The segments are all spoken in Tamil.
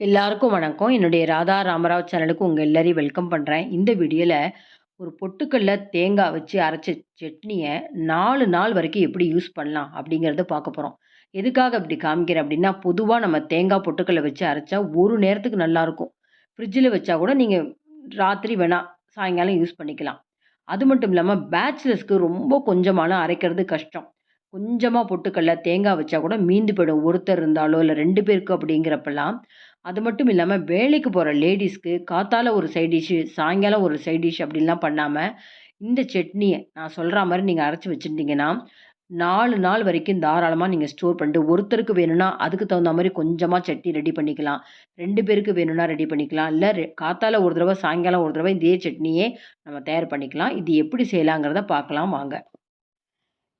எல்லாருக்கும் வணக்கம். என்னுடைய ராதா ராமராவ் சேனலுக்கு உங்கள் எல்லாரையும் வெல்கம் பண்ணுறேன் இந்த வீடியோவில் ஒரு பொட்டுக்கல்ல தேங்காய் வச்சு அரைச்ச சட்னியை நாலு நாள் வரைக்கும் எப்படி யூஸ் பண்ணலாம் அப்படிங்கிறத பார்க்க போகிறோம் எதுக்காக இப்படி காமிக்கிறேன் அப்படின்னா, பொதுவாக நம்ம தேங்காய் பொட்டுக்கல்ல வச்சு அரைச்சா ஒரு நேரத்துக்கு நல்லாயிருக்கும் ஃப்ரிட்ஜில் வச்சா கூட நீங்கள் ராத்திரி வேணால் சாயங்காலம் யூஸ் பண்ணிக்கலாம். அது மட்டும் இல்லாமல் பேச்சுலர்ஸ்க்கு ரொம்ப கொஞ்சமாலாம் அரைக்கிறது கஷ்டம். கொஞ்சமாக பொட்டுக்கல்ல, தேங்காய் வச்சா கூட மீந்து போயிடும். ஒருத்தர் இருந்தாலோ, இல்லை ரெண்டு பேருக்கு அப்படிங்கிறப்பலாம். அது மட்டும் இல்லாமல் வேலைக்கு போகிற லேடிஸ்க்கு காத்தால ஒரு சைட் டிஷ்ஷு, சாயங்காலம் ஒரு சைட் டிஷ் அப்படின்லாம் பண்ணாமல் இந்த சட்னியை நான் சொல்கிற மாதிரி நீங்கள் அரைச்சி வச்சுருந்தீங்கன்னா நாலு நாள் வரைக்கும் தாராளமாக நீங்கள் ஸ்டோர் பண்ணிட்டு, ஒருத்தருக்கு வேணும்னா அதுக்கு தகுந்த மாதிரி கொஞ்சமாக சட்னி ரெடி பண்ணிக்கலாம். ரெண்டு பேருக்கு வேணும்னா ரெடி பண்ணிக்கலாம். இல்லை ரெ காத்தால ஒரு தடவை சாயங்காலம் ஒரு தடவை இதே சட்னியே நம்ம தயார் பண்ணிக்கலாம். இது எப்படி செய்யலாங்கிறத பார்க்கலாம் வாங்க.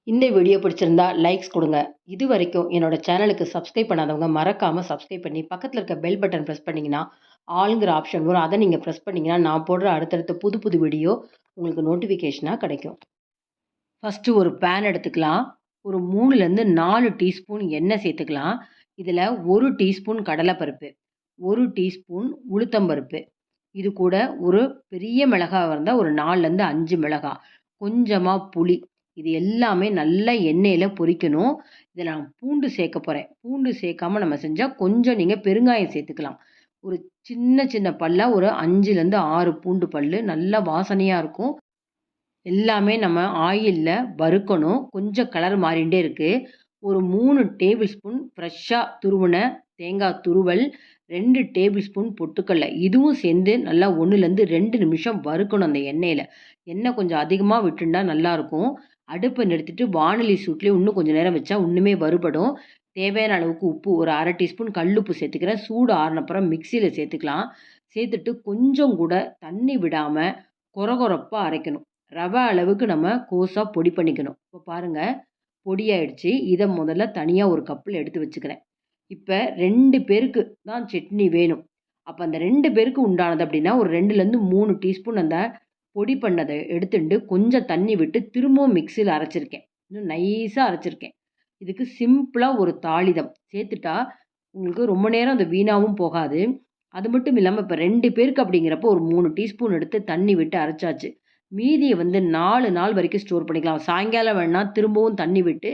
இந்த வீடியோ பிடிச்சிருந்தா லைக்ஸ் கொடுங்க இது வரைக்கும் என்னோட சேனலுக்கு சப்ஸ்கிரைப் பண்ணாதவங்க மறக்காமல் சப்ஸ்கிரைப் பண்ணி, பக்கத்தில் இருக்க பெல் பட்டன் ப்ரெஸ் பண்ணிங்கன்னா ஆளுங்கிற ஆப்ஷன் வரும். அதை நீங்கள் ப்ரெஸ் பண்ணிங்கன்னா நான் போடுற அடுத்தடுத்த புது புது வீடியோ உங்களுக்கு நோட்டிஃபிகேஷனாக கிடைக்கும். ஃபஸ்ட்டு ஒரு பேன் எடுத்துக்கலாம். ஒரு 3லருந்து 4 டீஸ்பூன் எண்ணெய் சேர்த்துக்கலாம். இதில் ஒரு டீஸ்பூன் கடலைப்பருப்பு, ஒரு டீஸ்பூன் உளுத்தம்பருப்பு, இது கூட ஒரு பெரிய மிளகாவா இருந்தால் ஒரு 4லருந்து 5 மிளகா, கொஞ்சமாக புளி, இது எல்லாமே நல்லா எண்ணெயில் பொரிக்கணும். இதை நான் பூண்டு சேர்க்க போகிறேன் பூண்டு சேர்க்காம நம்ம செஞ்சால் கொஞ்சம் நீங்கள் பெருங்காயம் சேர்த்துக்கலாம். ஒரு சின்ன சின்ன பல்லாக ஒரு 5லருந்து 6 பூண்டு பல் நல்லா வாசனையாக இருக்கும். எல்லாமே நம்ம ஆயிலில் வறுக்கணும். கொஞ்சம் கலர் மாறிண்டே இருக்குது ஒரு மூணு டேபிள் ஸ்பூன் ஃப்ரெஷ்ஷாக துருவின தேங்காய் துருவல், ரெண்டு டேபிள் ஸ்பூன் பொட்டுக்கடலை இதுவும் சேர்ந்து நல்லா 1லருந்து 2 நிமிஷம் வறுக்கணும் அந்த எண்ணெயில் எண்ணெய் கொஞ்சம் அதிகமாக விட்டுண்டா நல்லாயிருக்கும் அடுப்பை நிறுத்திட்டு வானொலி சூட்லேயே இன்னும் கொஞ்சம் நேரம் வச்சா இன்னுமே வறுபடும். தேவையான அளவுக்கு உப்பு ஒரு 1/2 டீஸ்பூன் கல்லுப்பு சேர்த்துக்கிறேன். சூடு ஆறுனப்புறம் மிக்சியில் சேர்த்துக்கலாம். சேர்த்துட்டு கொஞ்சம் கூட தண்ணி விடாமல் கொரகொரப்பா அரைக்கணும். ரவை அளவுக்கு நம்ம கோஸாக பொடி பண்ணிக்கணும். இப்போ பாருங்கள் பொடியாயிடுச்சு. இதை முதல்ல தனியாக ஒரு கப்பில் எடுத்து வச்சுக்கிறேன். இப்போ ரெண்டு பேருக்கு தான் சட்னி வேணும். அப்போ அந்த ரெண்டு பேருக்கு உண்டானது அப்படின்னா, ஒரு 2லருந்து 3 டீஸ்பூன் அந்த பொடி பண்ணதை எடுத்துண்டு கொஞ்சம் தண்ணி விட்டு திரும்பவும் மிக்சியில் அரைச்சிருக்கேன். இன்னும் நைஸாக அரைச்சிருக்கேன். இதுக்கு சிம்பிளாக ஒரு தாளிதம் சேர்த்துட்டா, உங்களுக்கு ரொம்ப நேரம் அது வீணாகவும் போகாது. அது மட்டும் இல்லாமல் இப்போ ரெண்டு பேருக்கு அப்படிங்கிறப்போ ஒரு மூணு டீஸ்பூன் எடுத்து தண்ணி விட்டு அரைச்சாச்சு. மீதியை வந்து நாலு நாள் வரைக்கும் ஸ்டோர் பண்ணிக்கலாம். சாயங்காலம் வேணா திரும்பவும் தண்ணி விட்டு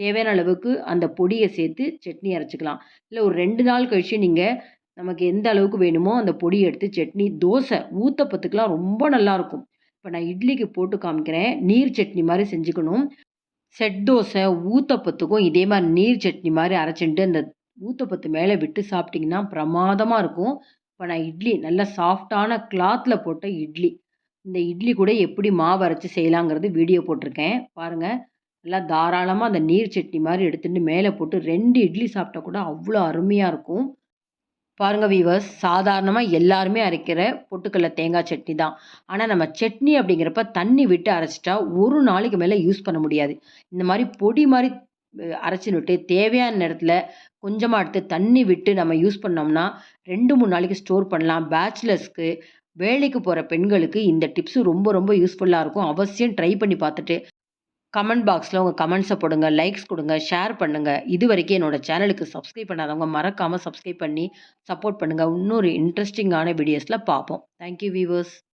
தேவையான அளவுக்கு அந்த பொடியை சேர்த்து சட்னி அரைச்சிக்கலாம் இல்லை ஒரு ரெண்டு நாள் கழிச்சு நீங்கள் நமக்கு எந்த அளவுக்கு வேணுமோ அந்த பொடி எடுத்து சட்னி, தோசை, ஊத்தப்பத்துக்கெலாம் ரொம்ப நல்லாயிருக்கும் இப்போ நான் இட்லிக்கு போட்டு காமிக்கிறேன். நீர் சட்னி மாதிரி செஞ்சுக்கணும். செட் தோசை, ஊத்தப்பத்துக்கும் இதே மாதிரி நீர் சட்னி மாதிரி அரைச்சின்ட்டு அந்த ஊத்தப்பத்து மேலே விட்டு சாப்பிட்டிங்கன்னா பிரமாதமாக இருக்கும். இப்போ நான் இட்லி நல்லா சாஃப்ட்டான கிளாத்தில் போட்ட இட்லி. இந்த இட்லி கூட எப்படி மாவு அரைச்சி செய்யலாங்கிறது வீடியோ போட்டிருக்கேன். பாருங்கள் நல்லா தாராளமாக அந்த நீர் சட்னி மாதிரி எடுத்துகிட்டு மேலே போட்டு ரெண்டு இட்லி சாப்பிட்டா கூட அவ்வளோ அருமையாக இருக்கும். பாருங்கள் வீவர்ஸ் சாதாரணமாக எல்லாருமே அரைக்கிற பொட்டுக்கல்ல தேங்காய் சட்னி தான். ஆனால் நம்ம சட்னி அப்படிங்கிறப்ப தண்ணி விட்டு அரைச்சிட்டா ஒரு நாளைக்கு மேலே யூஸ் பண்ண முடியாது. இந்த மாதிரி பொடி மாதிரி அரைச்சின்னு தேவையான நேரத்தில் கொஞ்சமாக எடுத்து தண்ணி விட்டு நம்ம யூஸ் பண்ணோம்னா, 2, 3 நாளைக்கு ஸ்டோர் பண்ணலாம். பேச்சுலர்ஸ்க்கு, வேலைக்கு போகிற பெண்களுக்கு இந்த டிப்ஸு ரொம்ப ரொம்ப யூஸ்ஃபுல்லாக இருக்கும். அவசியம் ட்ரை பண்ணி பார்த்துட்டு, கமெண்ட் பாக்ஸில் உங்கள் கமெண்ட்ஸை போடுங்க. லைக்ஸ் கொடுங்க ஷேர் பண்ணுங்கள் இது வரைக்கும் என்னோட சேனலுக்கு சப்ஸ்கிரைப் பண்ணாதவங்க மறக்காமல் சப்ஸ்கிரைப் பண்ணி சப்போர்ட் பண்ணுங்கள் இன்னொரு இன்ட்ரெஸ்டிங்கான வீடியோஸில் பார்ப்போம். Thank you viewers.